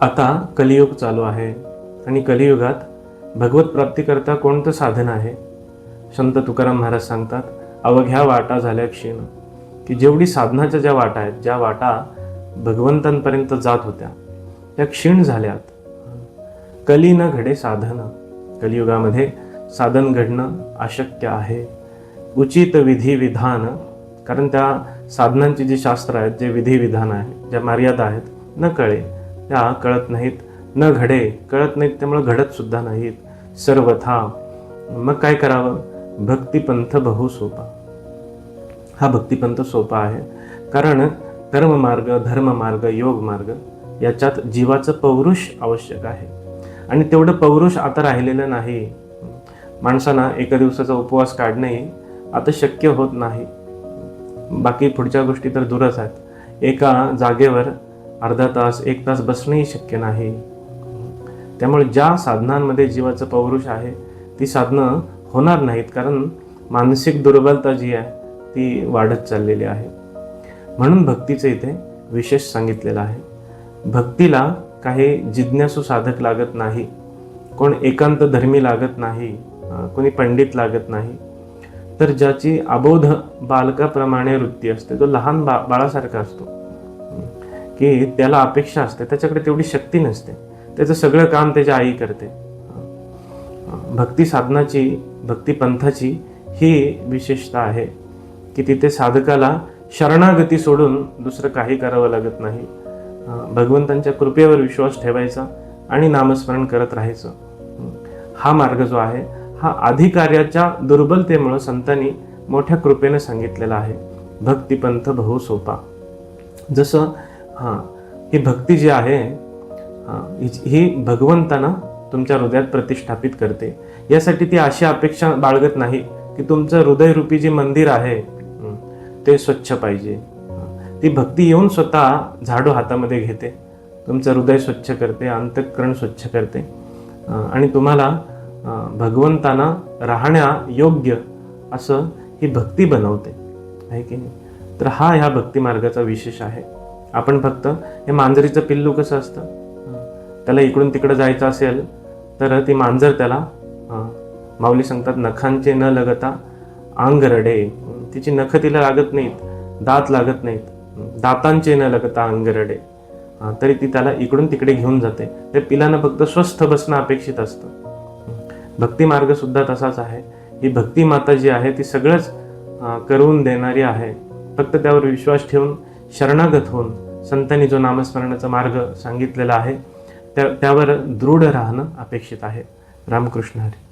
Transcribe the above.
आता कलियुग चालू आहे आणि कलियुगात भगवत प्राप्तीकरता कोणतं साधन आहे? संत तुकाराम महाराज सांगतात अवघ्या वाटा झाल्या क्षीण. की जेवढी साधनाच्या ज्या वाटा आहेत ज्या वाटा भगवंतांपर्यंत जात होत्या त्या क्षीण झाल्यात. कली न घडे साधन. कलियुगामध्ये साधन घडणं अशक्य आहे. उचित विधी विधान. कारण त्या साधनांची जी शास्त्र आहेत जे विधी विधान आहे ज्या मर्यादा आहेत न कळे. त्या कळत नाहीत. न घडे कळत नाहीत त्यामुळे घडत सुद्धा नाहीत. सर्वथा मग काय करावं? भक्तिपंथ बहु सोपा. हा भक्तिपंथ सोपा आहे. कारण कर्ममार्ग धर्ममार्ग योगमार्ग याच्यात जीवाचं पौरुष आवश्यक आहे. आणि तेवढं पौरुष आता राहिलेलं नाही. माणसांना एका दिवसाचा उपवास काढणेही आता शक्य होत नाही. बाकी पुढच्या गोष्टी तर दूरच आहेत. एका जागेवर अर्धा तास एक तास बसणंही शक्य नाही. त्यामुळे ज्या साधनांमध्ये जीवाचं पौरुष आहे ती साधनं होणार नाहीत कारण मानसिक दुर्बलता जी आहे ती वाढत चाललेली आहे. म्हणून भक्तीचं इथे विशेष सांगितलेलं आहे. भक्तीला काही जिज्ञासू साधक लागत नाही. कोण एकांत धर्मी लागत नाही कोणी पंडित लागत नाही. तर ज्याची अबोध बालकाप्रमाणे वृत्ती असते जो लहान बा बाळासारखा असतो. की त्याला अपेक्षा असते त्याच्याकडे तेवढी शक्ती नसते. त्याचं सगळं काम त्याच्या आई करते. भक्ती साधनाची भक्तिपंथाची ही विशेषता आहे की तिथे साधकाला शरणागती सोडून दुसरं काही करावं लागत नाही. भगवंतांच्या कृपेवर विश्वास ठेवायचा आणि नामस्मरण करत राहायचं. हा मार्ग जो आहे हा अधिकार्याच्या दुर्बलतेमुळं संतांनी मोठ्या कृपेने सांगितलेला आहे. भक्तिपंथ बहु सोपा. जसं हां ही भक्ती जी आहे ही- भगवंतानं भगवंतांना तुमच्या हृदयात प्रतिष्ठापित करते. यासाठी ती अशी अपेक्षा बाळगत नाही की तुमचं हृदयरूपी जे मंदिर आहे ते स्वच्छ पाहिजे. ती भक्ती येऊन स्वतः झाडू हातामध्ये घेते. तुमचं हृदय स्वच्छ करते अंतःकरण स्वच्छ करते. आणि तुम्हाला भगवंतांना राहण्या योग्य असं ही भक्ती बनवते. आहे की नाही? तर हा ह्या भक्ती मार्गाचा विशेष आहे. आपण फक्त हे मांजरीचं पिल्लू कसं असतं? त्याला इकडून तिकडं जायचं असेल तर ती मांजर त्याला माऊली सांगतात नखांचे न लगता अंग रडे तिची नख तिला लागत नाहीत दात लागत नाहीत दातांचे न लगता अंग रडे तरी ती त्याला इकडून तिकडे घेऊन जाते. त्या पिलानं फक्त स्वस्थ बसणं अपेक्षित असतं. भक्ती मार्ग सुद्धा तसाच आहे. ही भक्ती माता जी आहे ती सगळंच करून देणारी आहे. फक्त त्यावर विश्वास ठेवून शरणागत होऊन संतांनी जो नामस्मरणाचा मार्ग सांगितलेला आहे त्या त्यावर दृढ राहणं अपेक्षित आहे. रामकृष्ण हरी.